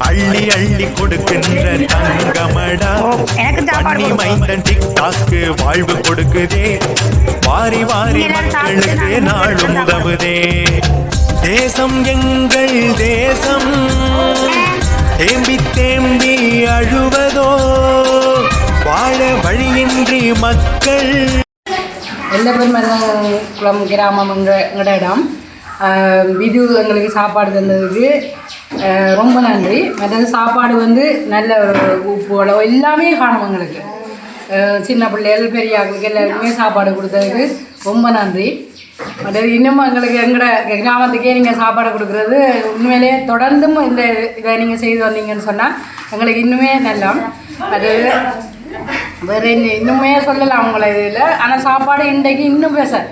அள்ளி அள்ளி கொடுக்கின்ற தங்கமடா. பண்ணி. மைந்தன் டிக்டாக்கு வாழ்வு கொடுக்குதே. வாரி வாரி மக்களுக்கு நாளும் உதவுதே. தேசம் எங்கள் தேசம். தேம்பி தேம்பி அழுவதோ. வாழ வழியின்றி மக்கள். எல்லப்பெருமரம் குளம் கிராமம் எங்களோட இடம். இது எங்களுக்கு சாப்பாடு தந்ததுக்கு ரொம்ப நன்றி. மற்றது சாப்பாடு வந்து நல்ல உப்பு அளவு எல்லாமே காணும் எங்களுக்கு. சின்ன பிள்ளைகள் பெரியாக்களுக்கு எல்லாருக்குமே சாப்பாடு கொடுத்ததுக்கு ரொம்ப நன்றி. மற்றது இன்னமும் எங்களுக்கு எங்களோட கிராமத்துக்கே நீங்கள் சாப்பாடு கொடுக்குறது உண்மையிலேயே தொடர்ந்தும் இந்த இதை நீங்கள் செய்து வந்தீங்கன்னு சொன்னால் எங்களுக்கு இன்னுமே நல்லா. அது வேற இன்னுமே சொல்லலாம் உங்களை இதில். ஆனால் சாப்பாடு இன்றைக்கு இன்னும் பேச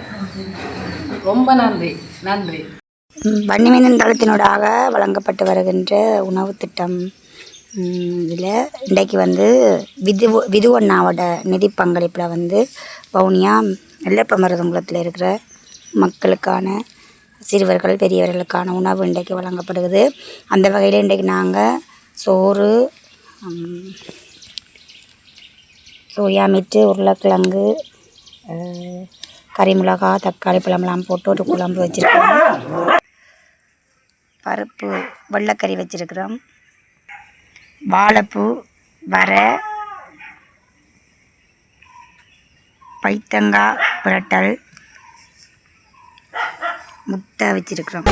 ரொம்ப நன்றி நன்றி. வன்னிமேந்தன் தளத்தினூடாக வழங்கப்பட்டு வருகின்ற உணவு திட்டம் இதில் இன்றைக்கு வந்து விது விதுவண்ணாவோட நிதி பங்களிப்பில் வந்து வவுனியா நெல்லப்பமரதங்குளத்தில் இருக்கிற மக்களுக்கான சிறுவர்கள் பெரியவர்களுக்கான உணவு இன்றைக்கு வழங்கப்படுகிறது. அந்த வகையில் இன்றைக்கு நாங்கள் சோறு சோயா மீட்டு உருளைக்கிழங்கு கறி மிளகா தக்காளி பழமெல்லாம் போட்டு ஒரு குழம்பு வச்சுருக்கோம் பருப்பு வெள்ளைக்கறி வச்சுருக்குறோம். வாழைப்பூ வரை பைத்தங்காய் பிரட்டல் முட்டை வச்சிருக்கிறோம்.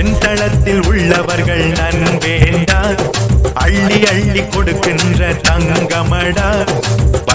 என் தளத்தில் உள்ளவர்கள் நன்வேண்டா அள்ளி அள்ளி கொடுக்கின்ற தங்கமடா.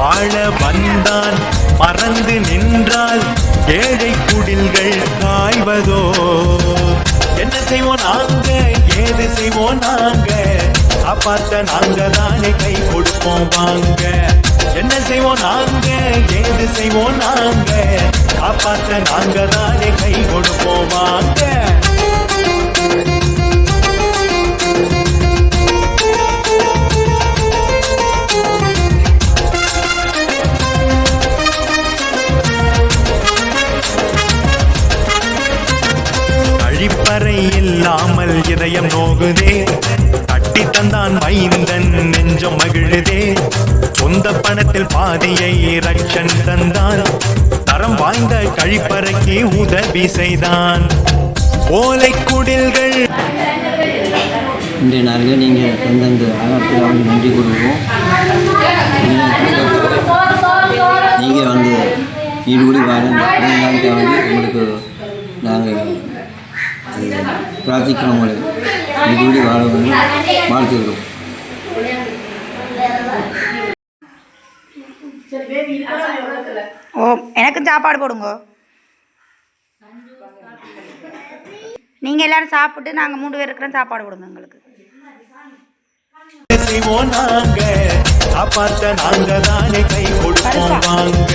வாழ வந்தான் மறந்து நின்றால் ஏழை குடில்கள் காய்வதோ? என்ன செய்வோம் நாங்க? ஏது செய்வோம் நாங்க? காப்பாத்த நாங்க தானே கை கொடுப்போம் வாங்க. என்ன செய்வோம் நாங்க? ஏது செய்வோம் நாங்க? காப்பாத்த நாங்க தானே கை கொடுப்போம் வாங்க. இதயம் நோகுதே. தட்டி தந்தான் மைந்தன் நெஞ்சம் மகிழுதே. சொந்த பணத்தில் பாதியை ரட்சன் தந்தான். தரம் வாய்ந்த கழிப்பறைக்கு உதவி செய்தான். ஓலை குடில்கள். இன்றைய நாளில் நீங்கள் தந்தந்த ஆகத்தில் வந்து நன்றி கூறுவோம். நீங்கள் வந்து ஈடுபடி வார வந்து உங்களுக்கு நாங்கள் பிரார்த்திக்கிறோம் உங்களை ஈடுபடி வாழ வந்து வாழ்த்துக்கிறோம் ஓ எனக்கு சாப்பாடு போடுங்க. நீங்கள் எல்லாரும் சாப்பிட்டு நாங்கள் மூணு பேர் இருக்கிறோம் சாப்பாடு கொடுங்க எங்களுக்கு. செய்வோம் நாங்க. காப்பாத்த நாங்க தானே கை கொடுப்போம் வாங்க.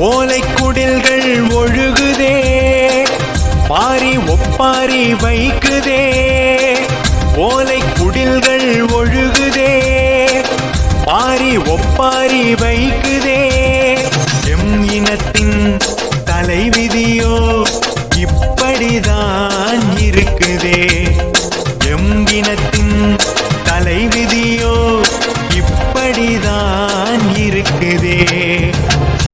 ஓலை குடில்கள் ஒழுகுதே பாரி ஒப்பாரி வைக்குதே. ஓலை குடில்கள் ஒழுகுதே. ஒப்பாரி ஒப்பாரி வைக்குதே. எம் இனத்தின் தலைவிதியோ இப்படிதான் இருக்குதே.